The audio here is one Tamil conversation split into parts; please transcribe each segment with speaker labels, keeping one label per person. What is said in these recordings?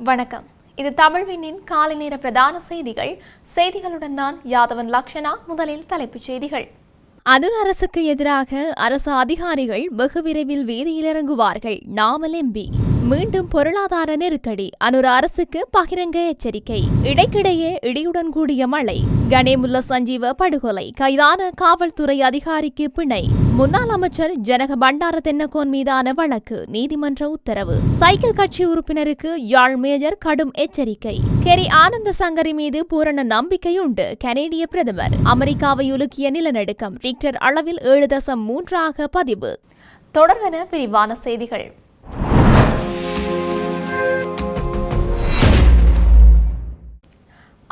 Speaker 1: வணக்கம். இது தமிழ்வினின் காலை நேர பிரதான செய்திகள். செய்திகளுடன் நான் யாதவன் லக்ஷனா முதலில் தலைப்புச் செய்திகள். அதுர் அரசுக்கு எதிராக அரசு அதிகாரிகள் வெகு விரைவில் வீதியில் இறங்குவார்கள். நாமல் எம்பி. மீண்டும் பொருளாதார நெருக்கடி. அனுர் அரசுக்கு பகிரங்க எச்சரிக்கை. இடைக்கிடையே இடியுடன் கூடிய மழை. கணேமுல்ல சஞ்சீவ படுகொலை. கைதான காவல்துறை அதிகாரிக்கு பிணை. முன்னாள் அமைச்சர் ஜனக பண்டார தென்னகோன் மீதான வழக்கு. நீதிமன்ற உத்தரவு. சைக்கிள் கட்சி உறுப்பினருக்கு யாழ் மேஜர் கடும் எச்சரிக்கை. கெரி ஆனந்த சங்கரி மீது பூரண நம்பிக்கை உண்டு கனேடிய பிரதமர். அமெரிக்காவை உலுக்கிய நிலநடுக்கம். ரிக்டர் அளவில் ஏழு தசம் மூன்றாக பதிவு. தொடர்வன விரிவான செய்திகள்.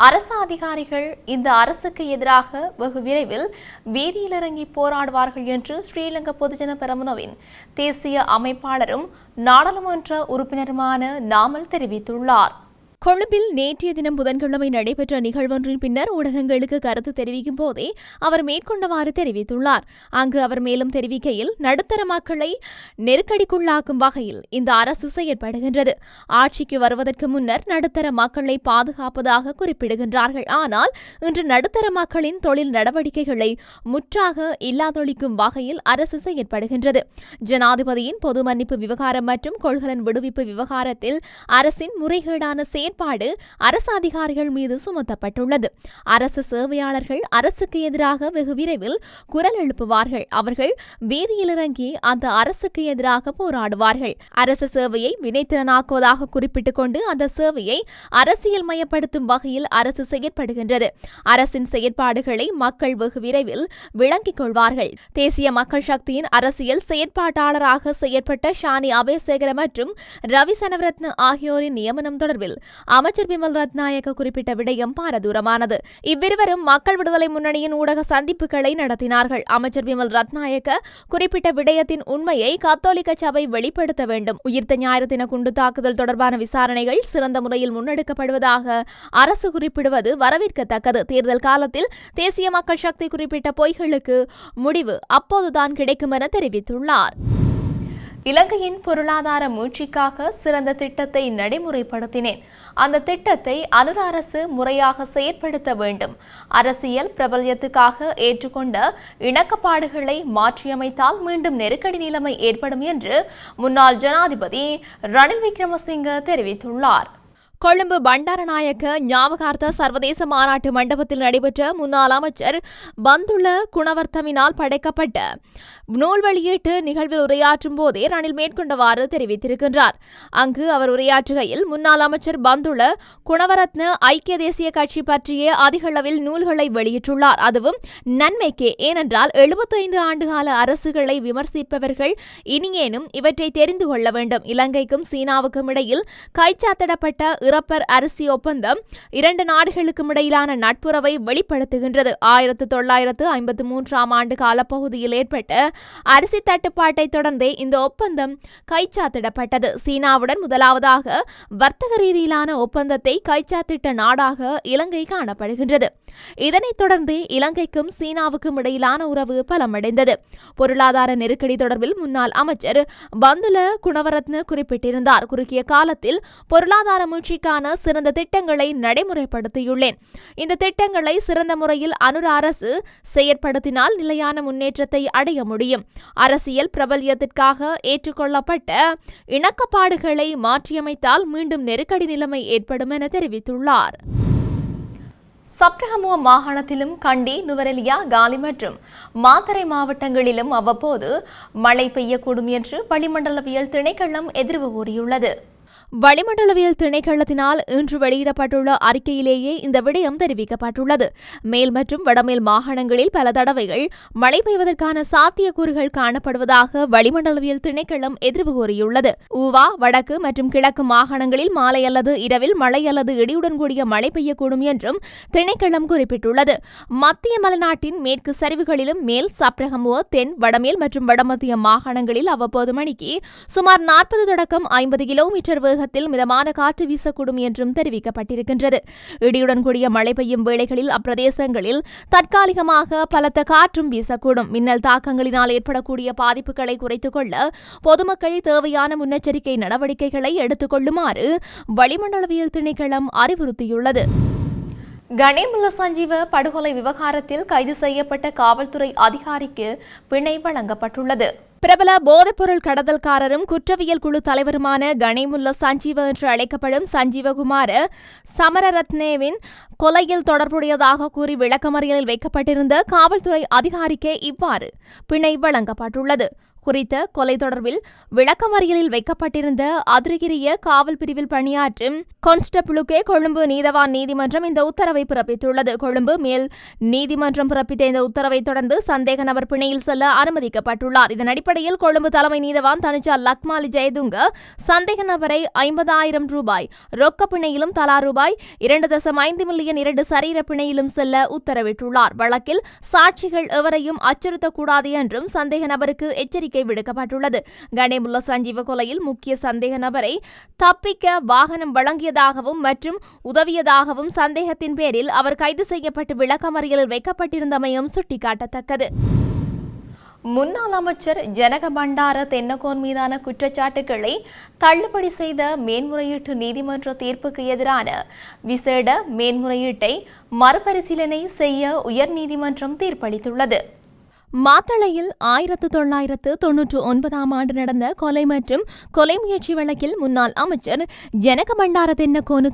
Speaker 1: அரசு அதிகாரிகள் இந்த அரசுக்கு எதிராக வெகு விரைவில் வீதியில் இறங்கி போராடுவார்கள் என்று ஸ்ரீலங்கா பொதுஜன பெரமுனவின் தேசிய அமைப்பாளரும் நாடாளுமன்ற உறுப்பினருமான நாமல் தெரிவித்துள்ளார். கொழும்பில் நேற்றைய தினம் புதன்கிழமை நடைபெற்ற நிகழ்வொன்றின் பின்னர் ஊடகங்களுக்கு கருத்து தெரிவிக்கும் போதே அவர் மேற்கொண்டவாறு தெரிவித்துள்ளார். அங்கு அவர் மேலும் தெரிவிக்கையில் நடுத்தர மக்களை நெருக்கடிக்குள்ளாக்கும் வகையில் இந்த அரசு செயற்படுகின்றது. ஆட்சிக்கு வருவதற்கு முன்னர் நடுத்தர மக்களை பாதுகாப்பதாக குறிப்பிடுகின்றார்கள். ஆனால் இன்று நடுத்தர மக்களின் தொழில் நடவடிக்கைகளை முற்றாக இல்லாதொழிக்கும் வகையில் அரசு செயற்படுகின்றது. ஜனாதிபதியின் பொது மன்னிப்பு விவகாரம் மற்றும் கொள்கலன் விடுவிப்பு விவகாரத்தில் அரசின் முறைகேடான செயற்பாடு அரசு அதிகாரிகள் மீது சுமத்தப்பட்டுள்ளது. அரசு சேவையாளர்கள் அரசுக்கு எதிராக வெகு விரைவில் குரல் எழுப்புவார்கள். அவர்கள் வீதியில் இறங்கி அந்த அரசுக்கு எதிராக போராடுவார்கள். அரசு சேவையை வினைத்திறனாக்குவதாக குறிப்பிட்டுக் கொண்டு அந்த சேவையை அரசியல் மயப்படுத்தும் வகையில் அரசு செயற்படுகின்றது. அரசின் செயற்பாடுகளை மக்கள் வெகு விரைவில் விளங்கிக் கொள்வார்கள். தேசிய மக்கள் சக்தியின் அரசியல் செயற்பாட்டாளராக செயற்பட்ட ஷானி அபேசேகர மற்றும் ரவி சனவரத்ன ஆகியோரின் நியமனம் தொடர்பில் அமைச்சர் பிமல் ரத்நாயக்க குறிப்பிட்ட விடயம் பாரதூரமானது. இவ்விருவரும் மக்கள் விடுதலை முன்னணியின் ஊடக சந்திப்புகளை நடத்தினார்கள். அமைச்சர் பிமல் ரத்நாயக்க குறிப்பிட்ட விடயத்தின் உண்மையை கத்தோலிக்க சபை வெளிப்படுத்த வேண்டும். உயிர்த்த ஞாயிறு தின குண்டு தாக்குதல் தொடர்பான விசாரணைகள் சிறந்த முறையில் முன்னெடுக்கப்படுவதாக அரசு குறிப்பிடுவது வரவேற்கத்தக்கது. தேர்தல் காலத்தில் தேசிய மக்கள் சக்தி குறிப்பிட்ட பொய்களுக்கு முடிவு அப்போதுதான் கிடைக்கும் என தெரிவித்துள்ளார். இலங்கையின் பொருளாதார மீழ்ச்சிக்காக சிறந்த திட்டத்தை நடைமுறைப்படுத்தினேன். அந்த திட்டத்தை அனுர அரசு முறையாக செயற்படுத்த வேண்டும். அரசியல் பிரபல்யத்துக்காக ஏற்றுக்கொண்ட இணக்கப்பாடுகளை மாற்றியமைத்தால் மீண்டும் நெருக்கடி நிலைமை ஏற்படும் என்று முன்னாள் ஜனாதிபதி ரணில் விக்ரமசிங்க தெரிவித்துள்ளார். கொழும்பு பண்டாரநாயக்க ஞாபகார்த்த சர்வதேச மாநாட்டு மண்டபத்தில் நடைபெற்ற முன்னாள் அமைச்சர் பந்துல குணவர்த்தமினால் படைக்கப்பட்ட நூல் வெளியீட்டு நிகழ்வில் உரையாற்றும் போதே ரணில் மேற்கொண்டவாறு தெரிவித்திருக்கின்றார். அங்கு அவர் உரையாற்றுகையில் முன்னாள் அமைச்சர் பந்துல குணவரத்ன ஐக்கிய தேசிய கட்சி பற்றிய அதிகளவில் நூல்களை வெளியிட்டுள்ளார். அதுவும் நன்மைக்கே. ஏனென்றால் எழுபத்தைந்து ஆண்டுகால அரசுகளை விமர்சிப்பவர்கள் இனியேனும் இவற்றை தெரிந்து கொள்ள வேண்டும். இலங்கைக்கும் சீனாவுக்கும் இடையில் கைச்சாத்திடப்பட்ட இறப்பர் அரிசி ஒப்பந்தம் இரண்டு நாடுகளுக்கும் இடையிலான நட்புறவை வெளிப்படுத்துகின்றது. ஆயிரத்து தொள்ளாயிரத்து ஐம்பத்து மூன்றாம் ஆண்டு காலப்பகுதியில் ஏற்பட்ட அரிசி தட்டுப்பாட்டை தொடர்ந்தே இந்த ஒப்பந்தம் கைச்சாத்திடப்பட்டது. சீனாவுடன் முதலாவதாக வர்த்தக ரீதியிலான ஒப்பந்தத்தை கைச்சாத்திட்ட நாடாக இலங்கை காணப்படுகின்றது. இதனைத் தொடர்ந்து இலங்கைக்கும் சீனாவுக்கும் இடையிலான உறவு பலமடைந்தது. பொருளாதார நெருக்கடி தொடர்பில் முன்னாள் அமைச்சர் பந்துல குணவரத்ன குறிப்பிட்டிருந்தார். குறுகிய காலத்தில் பொருளாதார மீட்சிக்கான சிறந்த திட்டங்களை நடைமுறைப்படுத்தியுள்ளேன். இந்த திட்டங்களை சிறந்த முறையில் அனுர அரசு செயற்படுத்தினால் நிலையான முன்னேற்றத்தை அடைய முடியும். அரசியல் பிரபல்யத்திற்காக ஏற்றுக்கொள்ளப்பட்ட இணக்கப்பாடுகளை மாற்றியமைத்தால் மீண்டும் நெருக்கடி நிலைமை ஏற்படும் என தெரிவித்துள்ளார். சப்ரஹமுவ மாகாணத்திலும் கண்டி நுவரெலியா காலி மற்றும் மாத்தரை மாவட்டங்களிலும் அவ்வப்போது மழை பெய்யக்கூடும் என்று வளிமண்டலவியல் திணைக்களம் எதிர்வு கூறியுள்ளது. வளிமண்டலவியல் திணைக்களத்தினால் இன்று வெளியிடப்பட்டுள்ள அறிக்கையிலேயே இந்த விடயம் தெரிவிக்கப்பட்டுள்ளது. மேல் மற்றும் வடமேல் மாகாணங்களில் பல தடவைகள் மழை பெய்வதற்கான சாத்தியக்கூறுகள் காணப்படுவதாக வளிமண்டலவியல் திணைக்களம் எதிர்வு கூறியுள்ளது. ஊவா வடக்கு மற்றும் கிழக்கு மாகாணங்களில் மாலை அல்லது இரவில் மழை அல்லது இடியுடன் கூடிய மழை பெய்யக்கூடும் என்றும் திணைக்களம் குறிப்பிட்டுள்ளது. மத்திய மலைநாட்டின் மேற்கு சரிவுகளிலும் மேல் சப்ரகமுவ தென் வடமேல் மற்றும் வடமத்திய மாகாணங்களில் அவ்வப்போது மணிக்கு சுமார் நாற்பது தொடக்கம் ஐம்பது கிலோமீட்டர் தமிழகத்தில் மிதமான காற்று வீசக்கூடும் என்றும் தெரிவிக்கப்பட்டிருக்கின்றது. இடியுடன் கூடிய மழை பெய்யும் வேளைகளில் அப்பிரதேசங்களில் தற்காலிகமாக பலத்த காற்றும் வீசக்கூடும். மின்னல் தாக்கங்களினால் ஏற்படக்கூடிய பாதிப்புகளை குறைத்துக் கொள்ள பொதுமக்கள் தேவையான முன்னெச்சரிக்கை நடவடிக்கைகளை எடுத்துக் கொள்ளுமாறு வளிமண்டலவியல் திணைக்களம் அறிவுறுத்தியுள்ளது. கணேமுல்ல சஞ்சீவ படுகொலை விவகாரத்தில் கைது செய்யப்பட்ட காவல்துறை அதிகாரிக்கு பிணை வழங்கப்பட்டுள்ளது. பிரபல போதைப்பொருள் கடத்தல்காரரும் குற்றவியல் குழு தலைவருமான கணேமுல்ல சஞ்சீவ என்று அழைக்கப்படும் சஞ்சீவகுமார் சமரரத்னேவின் கொலையில் தொடர்புடையதாக கூறி விளக்கமறியலில் வைக்கப்பட்டிருந்த காவல்துறை அதிகாரிக்கே இவ்வாறு பிணை வழங்கப்பட்டுள்ளது. குறித்த கொலை தொடர்பில் விளக்கமறியலில் வைக்கப்பட்டிருந்த அதிரகிரிய காவல் பிரிவில் பணியாற்றும் கான்ஸ்டபிளுக்கே கொழும்பு நீதவான் நீதிமன்றம் இந்த உத்தரவை பிறப்பித்துள்ளது. கொழும்பு மேல் நீதிமன்றம் பிறப்பித்த இந்த உத்தரவை தொடர்ந்து சந்தேக நபர் பிணையில் செல்ல அனுமதிக்கப்பட்டுள்ளார். இதன் அடிப்படையில் கொழும்பு தலைமை நீதவான் தனுஜா லக்மாலி ஜெயதுங்க சந்தேக நபரை ஐம்பதாயிரம் ரூபாய் ரொக்க பிணையிலும் தலா ரூபாய் இரண்டு தசம் ஐந்து மில்லியன் இரண்டு சரீர பிணையிலும் செல்ல உத்தரவிட்டுள்ளார். வழக்கில் சாட்சிகள் எவரையும் அச்சுறுத்தக்கூடாது என்றும் சந்தேக நபருக்கு எச்சரிக்கை எச்சரிக்கை விடுக்கப்பட்டுள்ளது. கணேமுல்ல சஞ்சீவ கொலையில் முக்கிய சந்தேக நபரை தப்பிக்க வாகனம் வழங்கியதாகவும் மற்றும் உதவியதாகவும் சந்தேகத்தின் பேரில் அவர் கைது செய்யப்பட்டு விளக்கமறியலில் வைக்கப்பட்டிருந்தமையும் சுட்டிக்காட்டத்தக்கது. முன்னாள் அமைச்சர் ஜனக பண்டார தென்னகோன் மீதான குற்றச்சாட்டுகளை தள்ளுபடி செய்த மேன்முறையீட்டு நீதிமன்ற தீர்ப்புக்கு எதிரான விசேட மேன்முறையீட்டை மறுபரிசீலனை செய்ய உயர்நீதிமன்றம் தீர்ப்பளித்துள்ளது. மாத்தளையில் ஆயிரத்து தொள்ளாயிரத்து தொன்னூற்று ஒன்பதாம் ஆண்டு நடந்த கொலை மற்றும் கொலை முயற்சி வழக்கில் முன்னாள் அமைச்சர் ஜனக பண்டார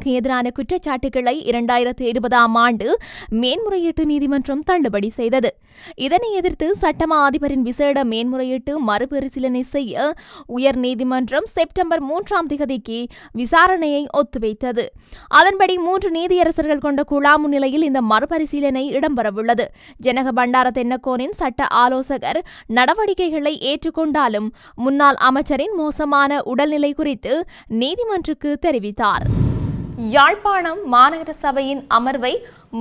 Speaker 1: எதிரான குற்றச்சாட்டுகளை இரண்டாயிரத்து இருபதாம் ஆண்டு மேன்முறையீட்டு நீதிமன்றம் தள்ளுபடி செய்தது. இதனை எதிர்த்து சட்டமா அதிபரின் விசேட மேன்முறையீட்டு மறுபரிசீலனை செய்ய உயர் நீதிமன்றம் செப்டம்பர் மூன்றாம் திகதிக்கு விசாரணையை ஒத்திவைத்தது. அதன்படி மூன்று நீதியரசர்கள் கொண்ட குழா முன்னிலையில் இந்த மறுபரிசீலனை இடம்பெறவுள்ளது. ஜனக பண்டார சட்ட ஆலோசகர் நடவடிக்கைகளை ஏற்றுக்கொண்டாலும் முன்னாள் அமைச்சரின் மோசமான உடல்நிலை குறித்து நீதிமன்றுக்கு தெரிவித்தார். யாழ்ப்பாணம் மாநகர சபையின் அமர்வை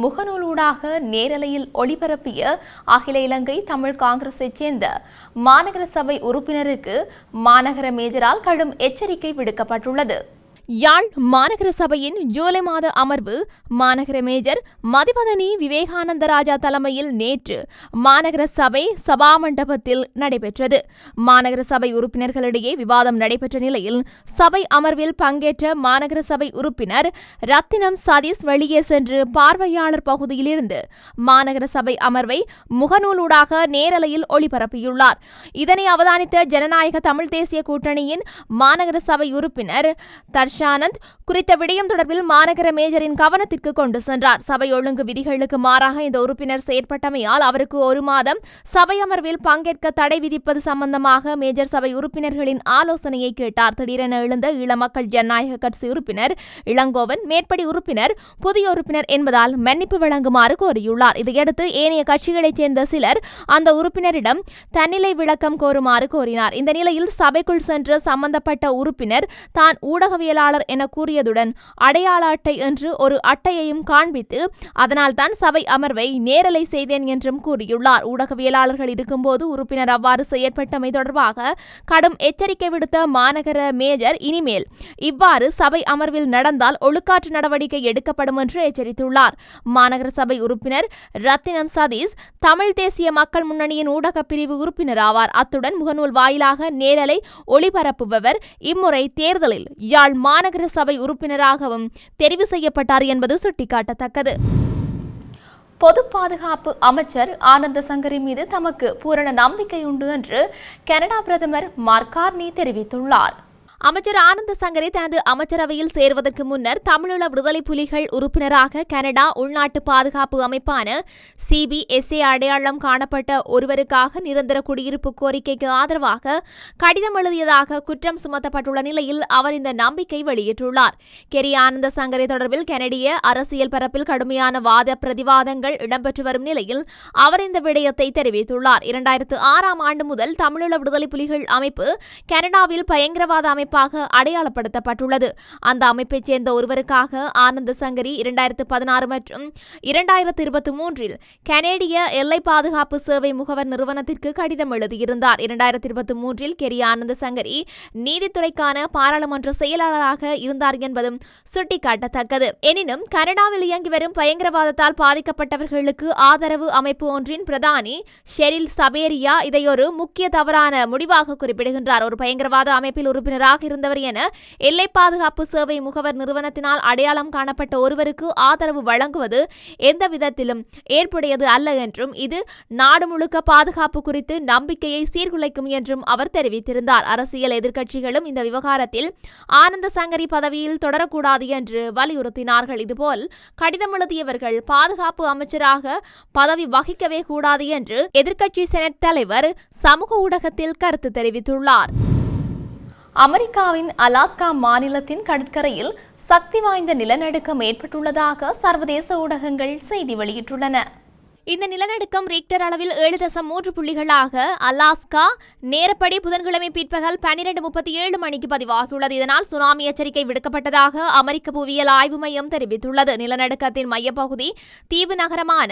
Speaker 1: முகநூலூடாக நேரலையில் ஒளிபரப்பிய அகில இலங்கை தமிழ் காங்கிரஸைச் சேர்ந்த மாநகர சபை உறுப்பினருக்கு மாநகர மேஜரால் கடும் எச்சரிக்கை விடுக்கப்பட்டுள்ளது. யாழ் மாநகர சபையின் ஜூலை மாத அமர்வு மாநகர மேஜர் மதிவதனி விவேகானந்த ராஜா தலைமையில் நேற்று மாநகர சபை சபா மண்டபத்தில் நடைபெற்றது. மாநகர சபை உறுப்பினர்களிடையே விவாதம் நடைபெற்ற நிலையில் சபை அமர்வில் பங்கேற்ற மாநகர சபை உறுப்பினர் ரத்தினம் சதீஷ் வெளியே சென்று பார்வையாளர் பகுதியிலிருந்து மாநகர சபை அமர்வை முகநூலூடாக நேரலையில் ஒளிபரப்பியுள்ளார். இதனை அவதானித்த ஜனநாயக தமிழ் தேசிய கூட்டணியின் மாநகர சபை உறுப்பினர் தர்ஷ ஆனந்த் குறித்த விடயம் தொடர்பில் மாநகர மேஜரின் கவனத்திற்கு கொண்டு சென்றார். சபை ஒழுங்கு விதிகளுக்கு மாறாக இந்த உறுப்பினர் செயற்பட்டமையால் அவருக்கு ஒரு மாதம் சபை அமர்வில் பங்கேற்க தடை விதிப்பது சம்பந்தமாக மேஜர் சபை உறுப்பினர்களின் ஆலோசனையை கேட்டார். திடீரென எழுந்த ஈழ மக்கள் ஜனநாயக கட்சி உறுப்பினர் இளங்கோவன் மேற்படி உறுப்பினர் புதிய உறுப்பினர் என்பதால் மன்னிப்பு வழங்குமாறு கோரியுள்ளார். இதையடுத்து ஏனைய கட்சிகளைச் சேர்ந்த சிலர் அந்த உறுப்பினரிடம் தன்னிலை விளக்கம் கோருமாறு கோரினார். இந்த நிலையில் சபைக்குள் சென்ற சம்பந்தப்பட்ட உறுப்பினர் தான் ஊடகவியலாளர் வேட்பாளர் என கூறியதுடன் அடையாள அட்டை என்று ஒரு அட்டையையும் காண்பித்து அதனால்தான் சபை அமர்வை நேரலை செய்தேன் என்றும் கூறியுள்ளார். ஊடகவியலாளர்கள் இருக்கும்போது உறுப்பினர் அவ்வாறு செயற்பட்டமை தொடர்பாக கடும் எச்சரிக்கை விடுத்த மாநகர மேஜர் இனிமேல் இவ்வாறு சபை அமர்வில் நடந்தால் ஒழுக்காற்று நடவடிக்கை எடுக்கப்படும் என்று எச்சரித்துள்ளார். மாநகர சபை உறுப்பினர் ரத்தினம் சதீஷ் தமிழ் தேசிய மக்கள் முன்னணியின் ஊடக பிரிவு உறுப்பினர் ஆவார். அத்துடன் முகநூல் வாயிலாக நேரலை ஒளிபரப்புபவர். இம்முறை தேர்தலில் யாழ் மாநகர சபை உறுப்பினராகவும் தெரிவு செய்யப்பட்டார் என்பது சுட்டிக்காட்டத்தக்கது. பொது பாதுகாப்பு அமைச்சர் ஆனந்த சங்கரி மீது தமக்கு பூரண நம்பிக்கை உண்டு என்று கனடா பிரதமர் மார்கார்னி தெரிவித்துள்ளார். அமைச்சர் ஆனந்த சங்கரி தனது அமைச்சரவையில் சேர்வதற்கு முன்னர் தமிழீழ விடுதலை புலிகள் உறுப்பினராக கனடா உள்நாட்டு பாதுகாப்பு அமைப்பான சிபிஎஸ்ஏ அடையாளம் காணப்பட்ட ஒருவருக்காக நிரந்தர குடியிருப்பு கோரிக்கைக்கு ஆதரவாக கடிதம் எழுதியதாக குற்றம் சுமத்தப்பட்டுள்ள நிலையில் அவர் இந்த நம்பிக்கை வெளியிட்டுள்ளார். கெரி ஆனந்த சங்கரி தொடர்பில் கனடிய அரசியல் பரப்பில் கடுமையான வாத பிரதிவாதங்கள் இடம்பெற்று வரும் நிலையில் அவர் இந்த விடயத்தை தெரிவித்துள்ளார். இரண்டாயிரத்து ஆறாம் ஆண்டு முதல் தமிழீழ விடுதலை புலிகள் அமைப்பு கனடாவில் பயங்கரவாத அமைப்பு அமைப்பாக அடையாளப்படுத்தப்பட்டுள்ளது. அந்த அமைப்பைச் சேர்ந்த ஒருவருக்காக ஆனந்த சங்கரி இரண்டாயிரத்து பதினாறு மற்றும் இரண்டாயிரத்து இருபத்தி மூன்றில் கனேடிய எல்லை பாதுகாப்பு சேவை முகவர் நிறுவனத்திற்கு கடிதம் எழுதியிருந்தார். இரண்டாயிரத்தி இருபத்தி மூன்றில் கெரி ஆனந்த சங்கரி நீதித்துறைக்கான பாராளுமன்ற செயலாளராக இருந்தார் என்பதும் சுட்டிக்காட்டத்தக்கது. எனினும் கனடாவில் இயங்கி வரும் பயங்கரவாதத்தால் பாதிக்கப்பட்டவர்களுக்கு ஆதரவு அமைப்பு ஒன்றின் பிரதானி ஷெரில் சபேரியா இதை ஒரு முக்கிய தவறான முடிவாக குறிப்பிடுகின்றார். ஒரு பயங்கரவாத அமைப்பில் உறுப்பினராக இருந்தவர் என எல்லை பாதுகாப்பு சேவை முகவர் நிறுவனத்தினால் அடையாளம் காணப்பட்ட ஒருவருக்கு ஆதரவு வழங்குவது எந்த விதத்திலும் ஏற்புடையது அல்ல என்றும் இது நாடு முழுக்க பாதுகாப்பு குறித்து நம்பிக்கையை சீர்குலைக்கும் என்றும் அவர் தெரிவித்திருந்தார். அரசியல் எதிர்க்கட்சிகளும் இந்த விவகாரத்தில் ஆனந்த சங்கரி பதவியில் தொடரக்கூடாது என்று வலியுறுத்தினார்கள். இதுபோல் கடிதம் எழுதியவர்கள் பாதுகாப்பு அமைச்சராக பதவி வகிக்கவே கூடாது என்று எதிர்க்கட்சி செனட் தலைவர் சமூக ஊடகத்தில் கருத்து தெரிவித்துள்ளார். அமெரிக்காவின் அலாஸ்கா மாநிலத்தின் கடற்கரையில் சக்தி வாய்ந்த நிலநடுக்கம் ஏற்பட்டுள்ளதாக சர்வதேச ஊடகங்கள் செய்தி வெளியிட்டுள்ளன. இந்த நிலநடுக்கம் ரிக்டர் அளவில் ஏழு தசம் மூன்று புள்ளிகளாக அலாஸ்கா நேரப்படி புதன்கிழமை பிற்பகல் பன்னிரண்டு முப்பத்தி ஏழு மணிக்கு பதிவாகியுள்ளது. இதனால் சுனாமி எச்சரிக்கை விடுக்கப்பட்டதாக அமெரிக்க புவியியல் ஆய்வு மையம் தெரிவித்துள்ளது. நிலநடுக்கத்தின் மையப்பகுதி தீவு நகரமான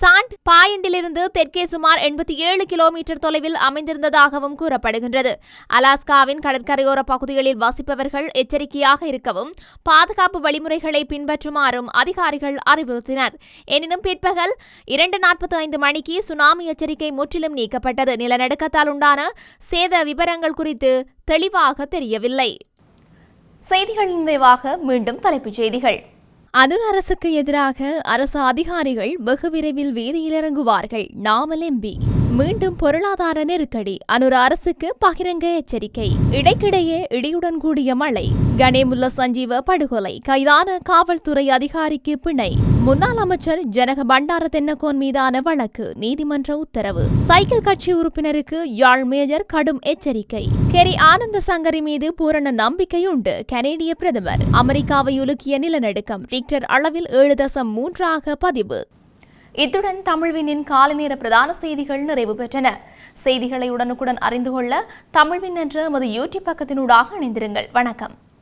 Speaker 1: சாண்ட் பாயண்டிலிருந்து தெற்கே சுமார் எண்பத்தி ஏழு கிலோமீட்டர் தொலைவில் அமைந்திருந்ததாகவும் கூறப்படுகின்றது. அலாஸ்காவின் கடற்கரையோர பகுதிகளில் வசிப்பவர்கள் எச்சரிக்கையாக இருக்கவும் பாதுகாப்பு வழிமுறைகளை பின்பற்றுமாறும் அதிகாரிகள் அறிவுறுத்தினர். எனினும் பிற்பகல் இரண்டு நாற்பத்தி ஐந்து மணிக்கு சுனாமி எச்சரிக்கை முற்றிலும் நீக்கப்பட்டது. நிலநடுக்கத்தால் உண்டான சேத விவரங்கள் குறித்து தெளிவாக தெரியவில்லை. செய்திகளின் நிறைவாக மீண்டும் தலைப்புச் செய்திகள். அனுர் அரசுக்கு எதிராக அரசு அதிகாரிகள் வெகு விரைவில் வீதியில் இறங்குவார்கள் நாமல் எம்பி மீண்டும் பொருளாதார நெருக்கடி. அனுர அரசுக்கு பகிரங்க எச்சரிக்கை. இடைக்கிடையே இடியுடன் கூடிய மழை. கணேமுல்ல சஞ்சீவ படுகொலை. கைதான காவல்துறை அதிகாரிக்கு பிணை. முன்னாள் அமைச்சர் ஜனக பண்டார தென்னகோன் மீதான வழக்கு. நீதிமன்ற உத்தரவு. சைக்கிள் கட்சி உறுப்பினருக்கு யாழ் மேஜர் கடும் எச்சரிக்கை. கெரி ஆனந்த சங்கரி மீது பூரண நம்பிக்கை உண்டு. கனேடிய பிரதமர். அமெரிக்காவை உலுக்கிய நிலநடுக்கம். ரிக்டர் அளவில் ஏழு தசம் மூன்றாக பதிவு. இத்துடன் தமிழ்வினின் காலைநேர பிரதான செய்திகள் நிறைவு பெற்றன. செய்திகளை உடனுக்குடன் அறிந்து கொள்ள தமிழ்வின் என்ற எமது யூடியூப் பக்கத்தினூடாக இணைந்திருங்கள். வணக்கம்.